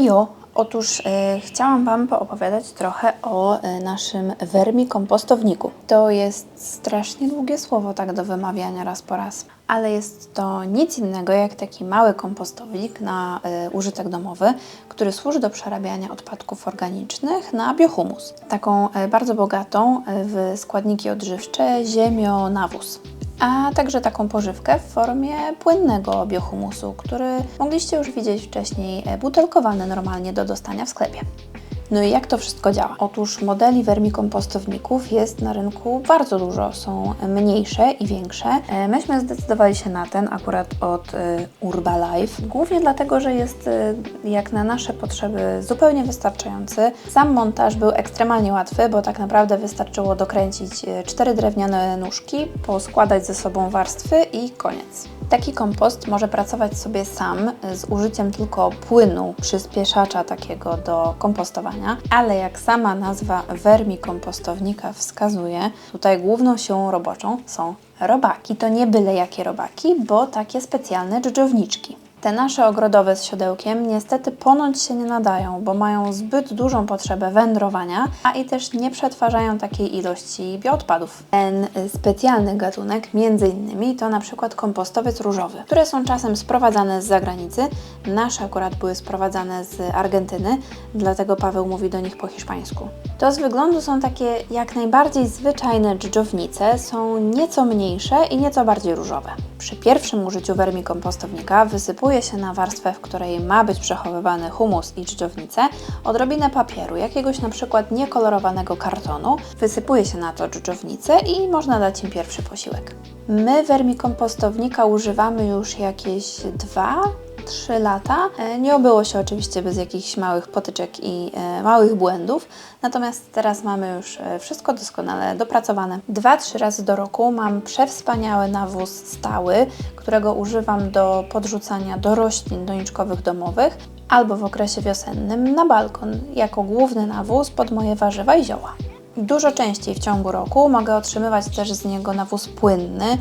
Hejo! Otóż e, chciałam Wam poopowiadać trochę o e, naszym wermikompostowniku. To jest strasznie długie słowo tak do wymawiania raz po raz, ale jest to nic innego jak taki mały kompostownik na e, użytek domowy, który służy do przerabiania odpadków organicznych na biohumus. Taką e, bardzo bogatą w składniki odżywcze ziemionawóz a także taką pożywkę w formie płynnego biohumusu, który mogliście już widzieć wcześniej e, butelkowany normalnie do dostania w sklepie. No i jak to wszystko działa? Otóż modeli wermikompostowników jest na rynku bardzo dużo. Są mniejsze i większe. E, Myśmy zdecydowali się na ten akurat od e, Urbalife, głównie dlatego, że jest e, jak na nasze potrzeby zupełnie wystarczający. Sam montaż był ekstremalnie łatwy, bo tak naprawdę wystarczyło dokręcić cztery drewniane nóżki, poskładać ze sobą warstwy i koniec. Taki kompost może pracować sobie sam z użyciem tylko płynu, przyspieszacza takiego do kompostowania, ale jak sama nazwa wermikompostownika wskazuje, tutaj główną siłą roboczą są robaki. To nie byle jakie robaki, bo takie specjalne dżdżowniczki. Te nasze ogrodowe z siodełkiem niestety ponoć się nie nadają, bo mają zbyt dużą potrzebę wędrowania, a i też nie przetwarzają takiej ilości bioodpadów. Ten specjalny gatunek, między innymi, to na przykład kompostowiec różowy, które są czasem sprowadzane z zagranicy. Nasze akurat były sprowadzane z Argentyny, dlatego Paweł mówi do nich po hiszpańsku. To z wyglądu są takie jak najbardziej zwyczajne dżdżownice, są nieco mniejsze i nieco bardziej różowe. Przy pierwszym użyciu wermikompostownika wysypuje się na warstwę, w której ma być przechowywany humus i dżdżownicę, odrobinę papieru, jakiegoś na przykład niekolorowanego kartonu, wysypuje się na to dżdżownicę i można dać im pierwszy posiłek. My wermikompostownika używamy już jakieś dwa, 3 lata. E, Nie obyło się oczywiście bez jakichś małych potyczek i e, małych błędów, natomiast teraz mamy już e, wszystko doskonale dopracowane. 2-3 razy do roku mam przewspaniały nawóz stały, którego używam do podrzucania do roślin doniczkowych domowych albo w okresie wiosennym na balkon jako główny nawóz pod moje warzywa i zioła. Dużo częściej w ciągu roku mogę otrzymywać też z niego nawóz płynny,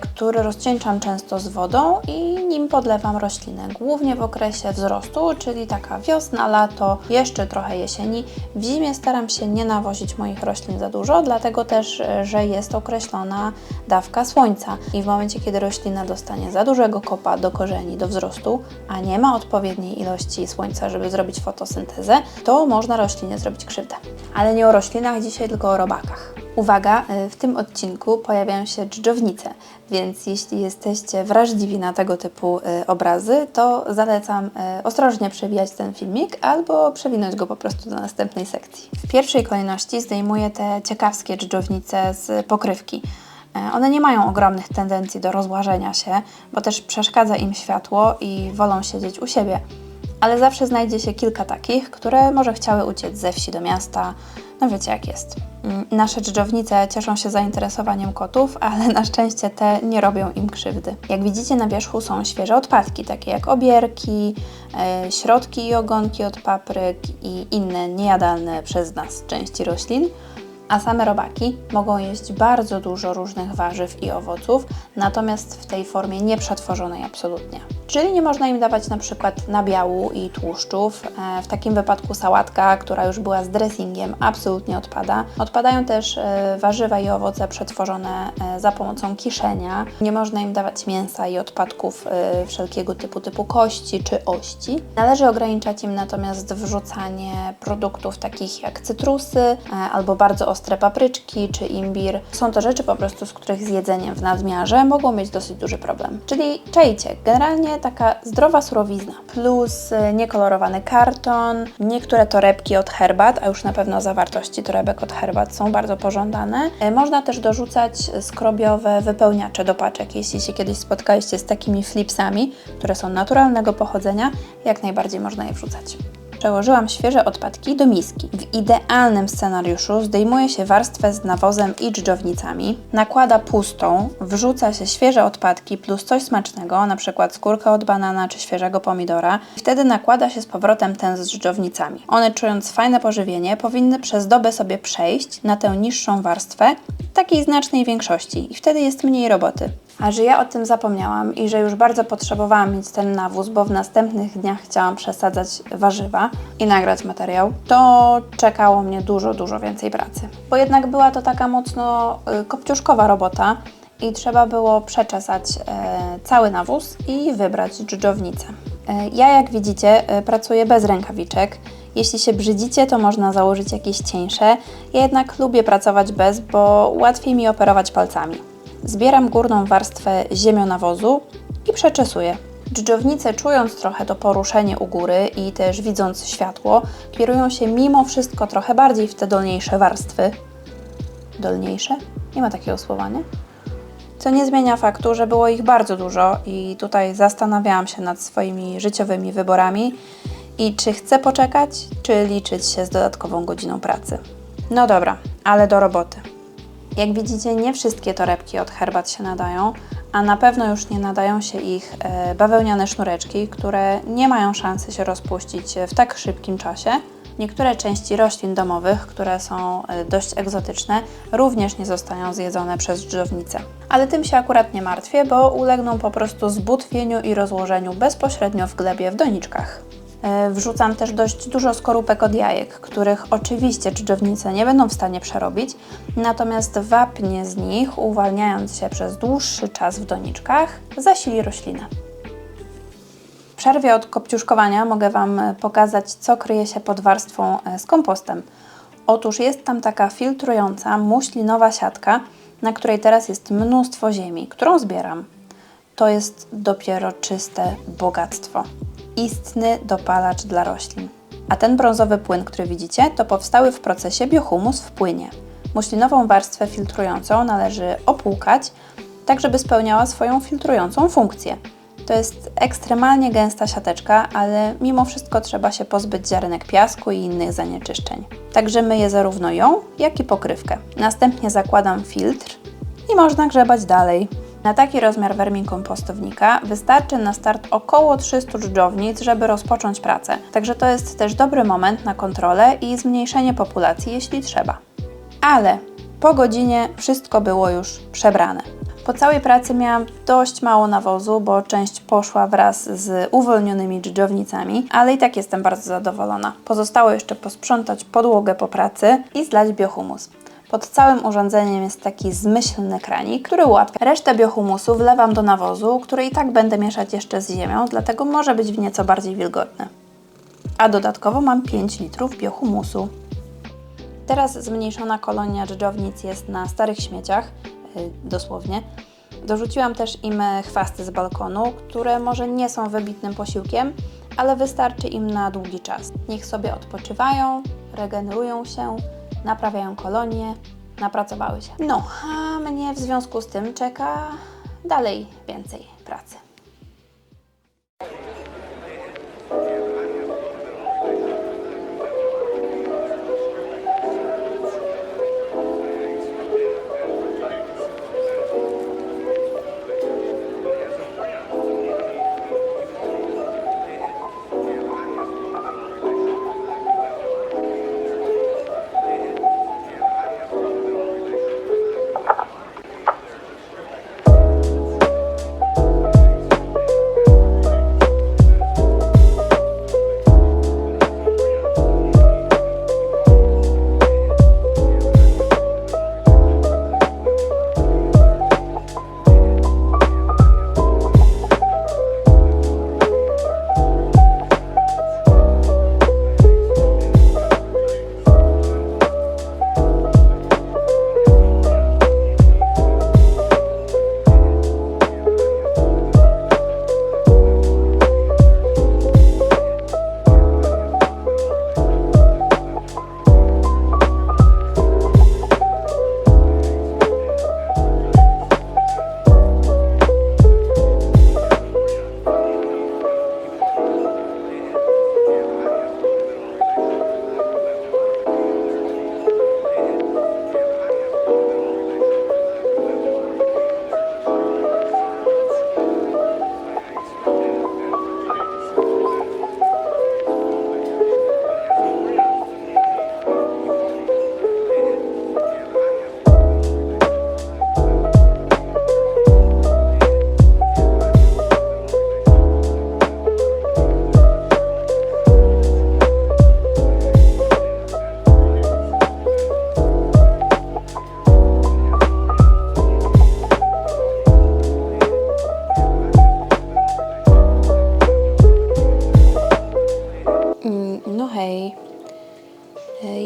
który rozcieńczam często z wodą i nim podlewam rośliny, głównie w okresie wzrostu, czyli taka wiosna, lato, jeszcze trochę jesieni. W zimie staram się nie nawozić moich roślin za dużo, dlatego też, e, że jest określona dawka słońca i w momencie, kiedy roślina dostanie za dużego kopa do korzeni, do wzrostu, a nie ma odpowiedniej ilości słońca, żeby zrobić fotosyntezę, to można roślinie zrobić krzywdę. Ale nie o roślinach dzisiaj, tylko o robakach. Uwaga, y, w tym odcinku pojawiają się dżdżownice, więc jeśli jesteście wrażliwi na tego typu y, obrazy, to zalecam y, ostrożnie przewijać ten filmik albo przewinąć go po prostu do następnej sekcji. W pierwszej kolejności zdejmuję te ciekawskie dżdżownice z pokrywki. One nie mają ogromnych tendencji do rozłażenia się, bo też przeszkadza im światło i wolą siedzieć u siebie. Ale zawsze znajdzie się kilka takich, które może chciały uciec ze wsi do miasta. No wiecie jak jest. Mm, Nasze dżdżownice cieszą się zainteresowaniem kotów, ale na szczęście te nie robią im krzywdy. Jak widzicie na wierzchu są świeże odpadki, takie jak obierki, e, środki i ogonki od papryk i inne niejadalne przez nas części roślin. A same robaki mogą jeść bardzo dużo różnych warzyw i owoców, natomiast w tej formie nieprzetworzonej absolutnie. Czyli nie można im dawać na przykład nabiału i tłuszczów. E, W takim wypadku sałatka, która już była z dressingiem, absolutnie odpada. Odpadają też e, warzywa i owoce przetworzone e, za pomocą kiszenia. Nie można im dawać mięsa i odpadków wszelkiego typu, typu kości czy ości. Należy ograniczać im natomiast wrzucanie produktów takich jak cytrusy albo bardzo ostre papryczki czy imbir. Są to rzeczy po prostu, z których z jedzeniem w nadmiarze mogą mieć dosyć duży problem. Czyli czajcie, generalnie taka zdrowa surowizna plus e, niekolorowany karton, niektóre torebki od herbat, a już na pewno zawartości torebek od herbat są bardzo pożądane. E, Można też dorzucać skrobiowe wypełniacze do paczek. Jeśli się kiedyś spotkaliście z takimi flipsami, które są naturalnego pochodzenia, jak najbardziej można je wrzucać. Przełożyłam świeże odpadki do miski. W idealnym scenariuszu zdejmuje się warstwę z nawozem i dżdżownicami, nakłada pustą, wrzuca się świeże odpadki plus coś smacznego, przykład skórkę od banana czy świeżego pomidora. Wtedy nakłada się z powrotem ten z dżdżownicami. One czując fajne pożywienie powinny przez dobę sobie przejść na tę niższą warstwę, takiej znacznej większości i wtedy jest mniej roboty. A że ja o tym zapomniałam i że już bardzo potrzebowałam mieć ten nawóz, bo w następnych dniach chciałam przesadzać warzywa i nagrać materiał, to czekało mnie dużo, dużo więcej pracy. Bo jednak była to taka mocno y, kopciuszkowa robota i trzeba było przeczesać e, cały nawóz i wybrać dżdżownicę. E, ja, jak widzicie, e, pracuję bez rękawiczek. Jeśli się brzydzicie, to można założyć jakieś cieńsze. Ja jednak lubię pracować bez, bo łatwiej mi operować palcami. Zbieram górną warstwę ziemionawozu i przeczesuję. Dżdżownice, czując trochę to poruszenie u góry i też widząc światło, kierują się mimo wszystko trochę bardziej w te dolniejsze warstwy. Dolniejsze? Nie ma takiego słowa, nie? Co nie zmienia faktu, że było ich bardzo dużo i tutaj zastanawiałam się nad swoimi życiowymi wyborami i czy chcę poczekać, czy liczyć się z dodatkową godziną pracy. No dobra, ale do roboty. Jak widzicie, nie wszystkie torebki od herbat się nadają, a na pewno już nie nadają się ich e, bawełniane sznureczki, które nie mają szansy się rozpuścić w tak szybkim czasie. Niektóre części roślin domowych, które są e, dość egzotyczne, również nie zostają zjedzone przez dżdżownicę. Ale tym się akurat nie martwię, bo ulegną po prostu zbutwieniu i rozłożeniu bezpośrednio w glebie w doniczkach. E, Wrzucam też dość dużo skorupek od jajek, których oczywiście dżdżownice nie będą w stanie przerobić, natomiast wapnie z nich, uwalniając się przez dłuższy czas w doniczkach, zasili roślinę. W przerwie od kopciuszkowania mogę Wam pokazać, co kryje się pod warstwą e, z kompostem. Otóż jest tam taka filtrująca, muślinowa siatka, na której teraz jest mnóstwo ziemi, którą zbieram. To jest dopiero czyste bogactwo. Istny dopalacz dla roślin. A ten brązowy płyn, który widzicie, to powstały w procesie biohumus w płynie. Muślinową warstwę filtrującą należy opłukać, tak żeby spełniała swoją filtrującą funkcję. To jest ekstremalnie gęsta siateczka, ale mimo wszystko trzeba się pozbyć ziarenek piasku i innych zanieczyszczeń. Także myję zarówno ją, jak i pokrywkę. Następnie zakładam filtr i można grzebać dalej. Na taki rozmiar wermikompostownika wystarczy na start około 300 dżdżownic, żeby rozpocząć pracę. Także to jest też dobry moment na kontrolę i zmniejszenie populacji, jeśli trzeba. Ale po godzinie wszystko było już przebrane. Po całej pracy miałam dość mało nawozu, bo część poszła wraz z uwolnionymi dżdżownicami, ale i tak jestem bardzo zadowolona. Pozostało jeszcze posprzątać podłogę po pracy i zlać biohumus. Pod całym urządzeniem jest taki zmyślny kranik, który ułatwia. Resztę biohumusu wlewam do nawozu, który i tak będę mieszać jeszcze z ziemią, dlatego może być w nieco bardziej wilgotny. A dodatkowo mam 5 litrów biohumusu. Teraz zmniejszona kolonia dżdżownic jest na starych śmieciach, yy, dosłownie. Dorzuciłam też im chwasty z balkonu, które może nie są wybitnym posiłkiem, ale wystarczy im na długi czas. Niech sobie odpoczywają, regenerują się, naprawiają kolonie, napracowały się. No, a mnie w związku z tym czeka dalej więcej pracy.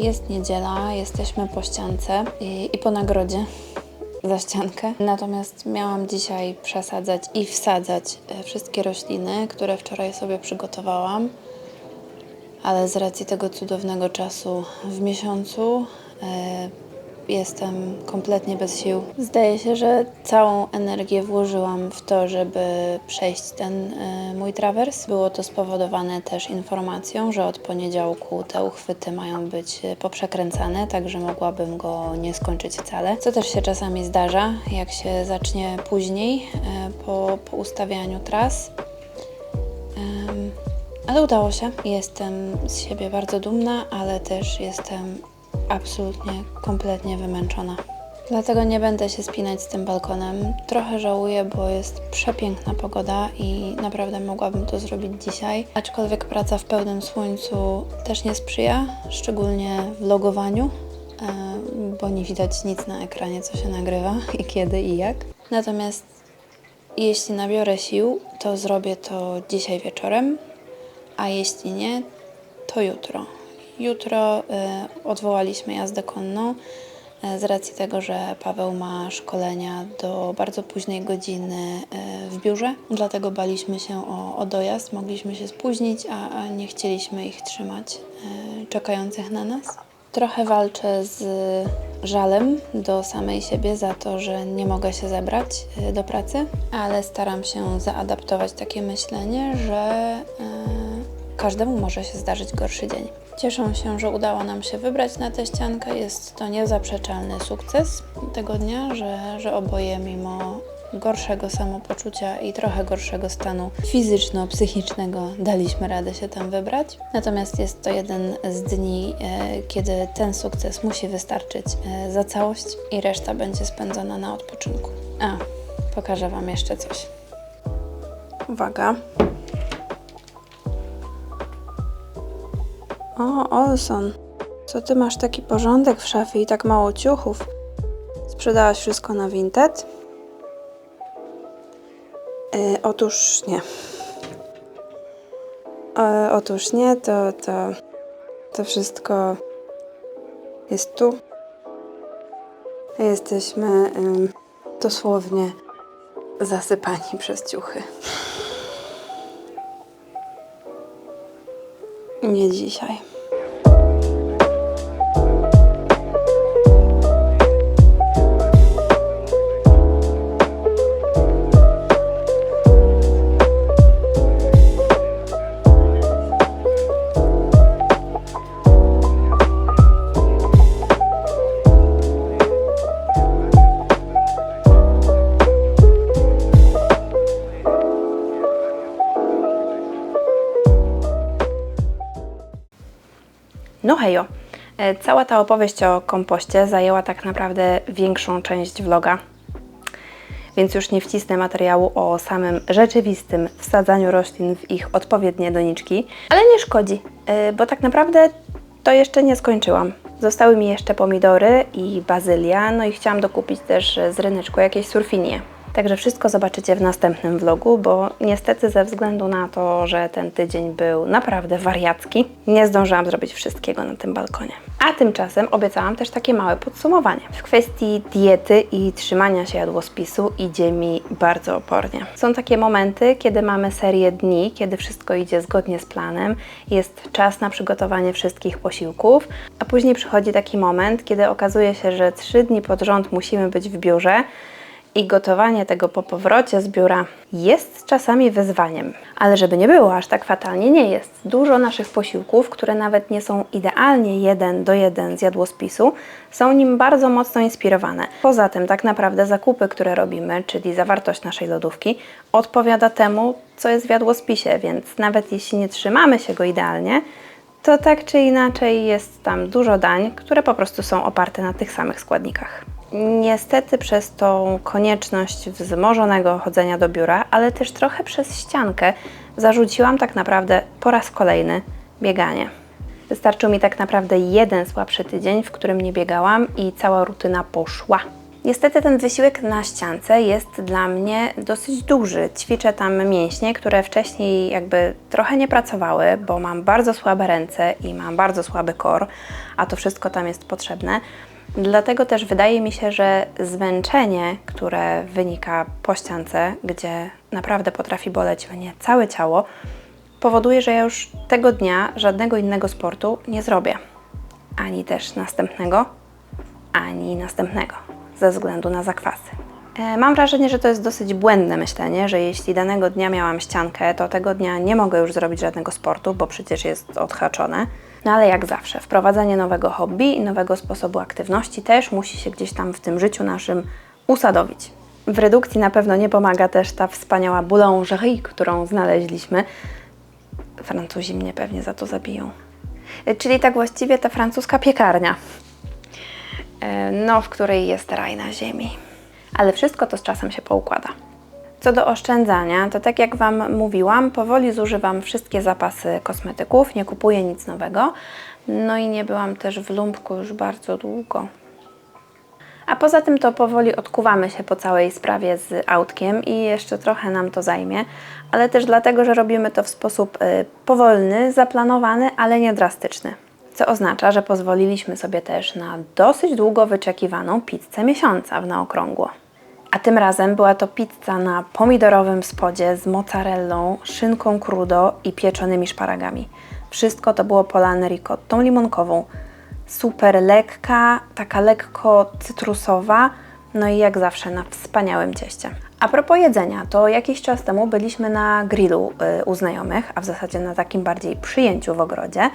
Jest niedziela, jesteśmy po ściance i, i po nagrodzie za ściankę. Natomiast miałam dzisiaj przesadzać i wsadzać e, wszystkie rośliny, które wczoraj sobie przygotowałam. Ale z racji tego cudownego czasu w miesiącu e, jestem kompletnie bez sił. Zdaje się, że całą energię włożyłam w to, żeby przejść ten e, mój trawers. Było to spowodowane też informacją, że od poniedziałku te uchwyty mają być e, poprzekręcane, tak że mogłabym go nie skończyć wcale. Co też się czasami zdarza, jak się zacznie później e, po, po ustawianiu tras. Em, ale udało się. Jestem z siebie bardzo dumna, ale też jestem absolutnie, kompletnie wymęczona. Dlatego nie będę się spinać z tym balkonem. Trochę żałuję, bo jest przepiękna pogoda i naprawdę mogłabym to zrobić dzisiaj. Aczkolwiek praca w pełnym słońcu też nie sprzyja, szczególnie w logowaniu, bo nie widać nic na ekranie, co się nagrywa i kiedy i jak. Natomiast jeśli nabiorę sił, to zrobię to dzisiaj wieczorem, a jeśli nie, to jutro. Jutro y, odwołaliśmy jazdę konną y, z racji tego, że Paweł ma szkolenia do bardzo późnej godziny y, w biurze, dlatego baliśmy się o, o dojazd, mogliśmy się spóźnić, a, a nie chcieliśmy ich trzymać czekających na nas. Trochę walczę z żalem do samej siebie za to, że nie mogę się zebrać do pracy, ale staram się zaadaptować takie myślenie, że każdemu może się zdarzyć gorszy dzień. Cieszę się, że udało nam się wybrać na tę ściankę. Jest to niezaprzeczalny sukces tego dnia, że, że oboje mimo gorszego samopoczucia i trochę gorszego stanu fizyczno-psychicznego daliśmy radę się tam wybrać. Natomiast jest to jeden z dni, e, kiedy ten sukces musi wystarczyć e, za całość i reszta będzie spędzona na odpoczynku. A, pokażę Wam jeszcze coś. Uwaga. O, Olson, co ty masz taki porządek w szafie i tak mało ciuchów? Sprzedałaś wszystko na Vinted? E, otóż nie. E, otóż nie, to, to, to wszystko jest tu. Jesteśmy dosłownie zasypani przez ciuchy. Nie dzisiaj. No hejo. E, Cała ta opowieść o kompoście zajęła tak naprawdę większą część vloga, więc już nie wcisnę materiału o samym rzeczywistym wsadzaniu roślin w ich odpowiednie doniczki, ale nie szkodzi, e, bo tak naprawdę to jeszcze nie skończyłam. Zostały mi jeszcze pomidory i bazylia, no i chciałam dokupić też z ryneczku jakieś surfinie. Także wszystko zobaczycie w następnym vlogu, bo niestety ze względu na to, że ten tydzień był naprawdę wariacki, nie zdążyłam zrobić wszystkiego na tym balkonie. A tymczasem obiecałam też takie małe podsumowanie. W kwestii diety i trzymania się jadłospisu idzie mi bardzo opornie. Są takie momenty, kiedy mamy serię dni, kiedy wszystko idzie zgodnie z planem, jest czas na przygotowanie wszystkich posiłków, a później przychodzi taki moment, kiedy okazuje się, że trzy dni pod rząd musimy być w biurze, i gotowanie tego po powrocie z biura jest czasami wyzwaniem. Ale żeby nie było, aż tak fatalnie nie jest. Dużo naszych posiłków, które nawet nie są idealnie jeden do jeden z jadłospisu, są nim bardzo mocno inspirowane. Poza tym tak naprawdę zakupy, które robimy, czyli zawartość naszej lodówki, odpowiada temu, co jest w jadłospisie, więc nawet jeśli nie trzymamy się go idealnie, to tak czy inaczej jest tam dużo dań, które po prostu są oparte na tych samych składnikach. Niestety przez tą konieczność wzmożonego chodzenia do biura, ale też trochę przez ściankę, zarzuciłam tak naprawdę po raz kolejny bieganie. Wystarczył mi tak naprawdę jeden słabszy tydzień, w którym nie biegałam i cała rutyna poszła. Niestety ten wysiłek na ściance jest dla mnie dosyć duży. Ćwiczę tam mięśnie, które wcześniej jakby trochę nie pracowały, bo mam bardzo słabe ręce i mam bardzo słaby kor, a to wszystko tam jest potrzebne. Dlatego też wydaje mi się, że zmęczenie, które wynika po ściance, gdzie naprawdę potrafi boleć mnie całe ciało, powoduje, że ja już tego dnia żadnego innego sportu nie zrobię. Ani też następnego, ani następnego, ze względu na zakwasy. E, Mam wrażenie, że to jest dosyć błędne myślenie, że jeśli danego dnia miałam ściankę, to tego dnia nie mogę już zrobić żadnego sportu, bo przecież jest odhaczone. No ale jak zawsze, wprowadzanie nowego hobby i nowego sposobu aktywności też musi się gdzieś tam w tym życiu naszym usadowić. W redukcji na pewno nie pomaga też ta wspaniała boulangerie, którą znaleźliśmy. Francuzi mnie pewnie za to zabiją. E, Czyli tak właściwie ta francuska piekarnia, e, no, w której jest raj na ziemi. Ale wszystko to z czasem się poukłada. Co do oszczędzania, to tak jak Wam mówiłam, powoli zużywam wszystkie zapasy kosmetyków, nie kupuję nic nowego. No i nie byłam też w lumpku już bardzo długo. A poza tym to powoli odkuwamy się po całej sprawie z autkiem i jeszcze trochę nam to zajmie, ale też dlatego, że robimy to w sposób y, powolny, zaplanowany, ale nie drastyczny. Co oznacza, że pozwoliliśmy sobie też na dosyć długo wyczekiwaną pizzę miesiąca w na okrągło. A tym razem była to pizza na pomidorowym spodzie z mozzarellą, szynką crudo i pieczonymi szparagami. Wszystko to było polane ricottą limonkową. Super lekka, taka lekko cytrusowa, no i jak zawsze na wspaniałym cieście. A propos jedzenia, to jakiś czas temu byliśmy na grillu y, u znajomych, a w zasadzie na takim bardziej przyjęciu w ogrodzie,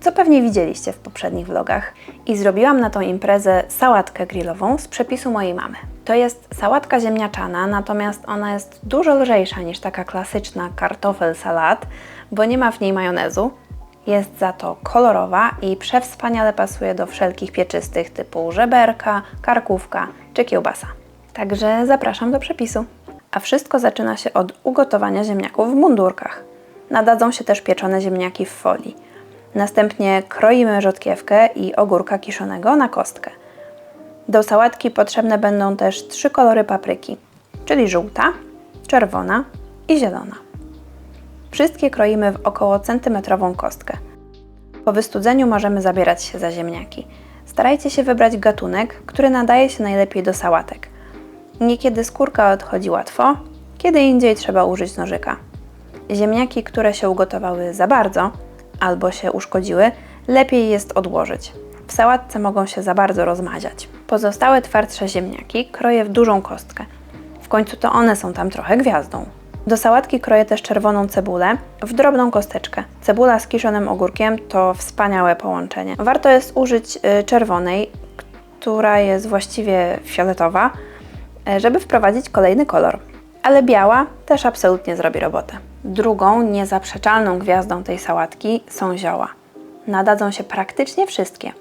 co pewnie widzieliście w poprzednich vlogach. I zrobiłam na tą imprezę sałatkę grillową z przepisu mojej mamy. To jest sałatka ziemniaczana, natomiast ona jest dużo lżejsza niż taka klasyczna kartofel salat, bo nie ma w niej majonezu. Jest za to kolorowa i przewspaniale pasuje do wszelkich pieczystych typu żeberka, karkówka czy kiełbasa. Także zapraszam do przepisu. A wszystko zaczyna się od ugotowania ziemniaków w mundurkach. Nadadzą się też pieczone ziemniaki w folii. Następnie kroimy rzodkiewkę i ogórka kiszonego na kostkę. Do sałatki potrzebne będą też trzy kolory papryki, czyli żółta, czerwona i zielona. Wszystkie kroimy w około centymetrową kostkę. Po wystudzeniu możemy zabierać się za ziemniaki. Starajcie się wybrać gatunek, który nadaje się najlepiej do sałatek. Niekiedy skórka odchodzi łatwo, kiedy indziej trzeba użyć nożyka. Ziemniaki, które się ugotowały za bardzo albo się uszkodziły, lepiej jest odłożyć. W sałatce mogą się za bardzo rozmaziać. Pozostałe twardsze ziemniaki kroję w dużą kostkę. W końcu to one są tam trochę gwiazdą. Do sałatki kroję też czerwoną cebulę w drobną kosteczkę. Cebula z kiszonym ogórkiem to wspaniałe połączenie. Warto jest użyć y, czerwonej, która jest właściwie fioletowa, y, żeby wprowadzić kolejny kolor. Ale biała też absolutnie zrobi robotę. Drugą, niezaprzeczalną gwiazdą tej sałatki są zioła. Nadadzą się praktycznie wszystkie.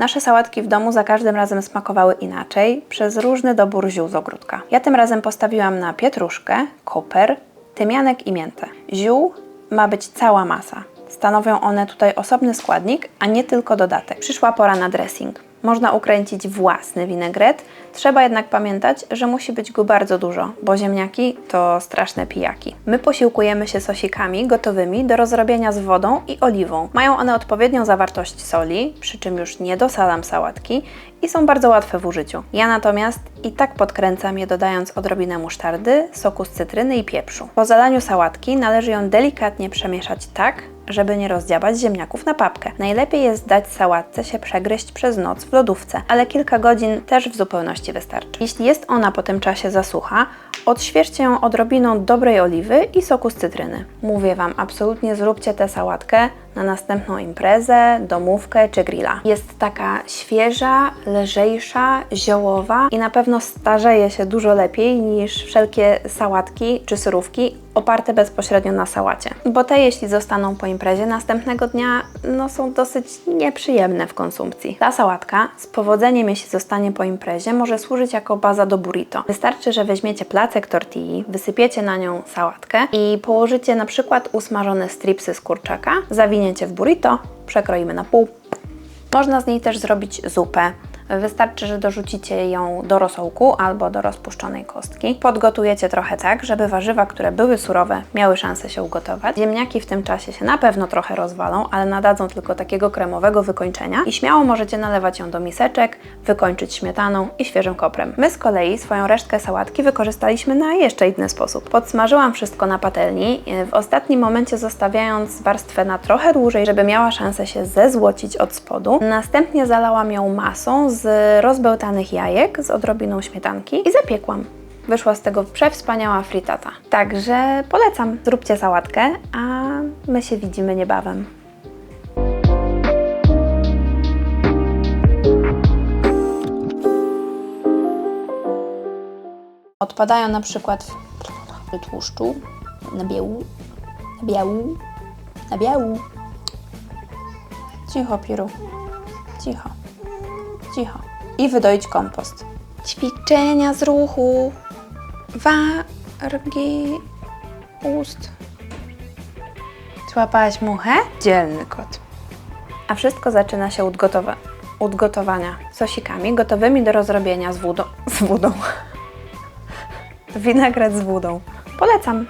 Nasze sałatki w domu za każdym razem smakowały inaczej przez różny dobór ziół z ogródka. Ja tym razem postawiłam na pietruszkę, koper, tymianek i miętę. Ziół ma być cała masa. Stanowią one tutaj osobny składnik, a nie tylko dodatek. Przyszła pora na dressing. Można ukręcić własny winegret, trzeba jednak pamiętać, że musi być go bardzo dużo, bo ziemniaki to straszne pijaki. My posiłkujemy się sosikami gotowymi do rozrobienia z wodą i oliwą. Mają one odpowiednią zawartość soli, przy czym już nie dosalam sałatki i są bardzo łatwe w użyciu. Ja natomiast i tak podkręcam je dodając odrobinę musztardy, soku z cytryny i pieprzu. Po zalaniu sałatki należy ją delikatnie przemieszać tak, żeby nie rozdziabać ziemniaków na papkę. Najlepiej jest dać sałatce się przegryźć przez noc w lodówce, ale kilka godzin też w zupełności wystarczy. Jeśli jest ona po tym czasie za sucha, odświeżcie ją odrobiną dobrej oliwy i soku z cytryny. Mówię Wam, absolutnie zróbcie tę sałatkę na następną imprezę, domówkę czy grilla. Jest taka świeża, lżejsza, ziołowa i na pewno starzeje się dużo lepiej niż wszelkie sałatki czy surówki oparte bezpośrednio na sałacie. Bo te, jeśli zostaną po imprezie następnego dnia, no są dosyć nieprzyjemne w konsumpcji. Ta sałatka z powodzeniem, jeśli zostanie po imprezie, może służyć jako baza do burrito. Wystarczy, że weźmiecie placek tortilli, wysypiecie na nią sałatkę i położycie na przykład usmażone stripsy z kurczaka, zawiniecie w burrito, przekroimy na pół. Można z niej też zrobić zupę, Wystarczy, że dorzucicie ją do rosołku albo do rozpuszczonej kostki. Podgotujecie trochę tak, żeby warzywa, które były surowe, miały szansę się ugotować. Ziemniaki w tym czasie się na pewno trochę rozwalą, ale nadadzą tylko takiego kremowego wykończenia i śmiało możecie nalewać ją do miseczek, wykończyć śmietaną i świeżym koprem. My z kolei swoją resztkę sałatki wykorzystaliśmy na jeszcze inny sposób. Podsmażyłam wszystko na patelni, e, w ostatnim momencie zostawiając warstwę na trochę dłużej, żeby miała szansę się zezłocić od spodu. Następnie zalałam ją masą z rozbełtanych jajek z odrobiną śmietanki i zapiekłam. Wyszła z tego przewspaniała fritata. Także polecam, zróbcie sałatkę, a my się widzimy niebawem. Odpadają na przykład w tłuszczu, na biału, na biału, na biału. Cicho, Piru. Cicho. Cicho. I wydoić kompost. Ćwiczenia z ruchu. Wargi ust. Złapałaś muchę? Dzielny kot. A wszystko zaczyna się od gotowe, od gotowania sosikami gotowymi do rozrobienia z wodą. Z wodą. Winegret z wodą. Polecam.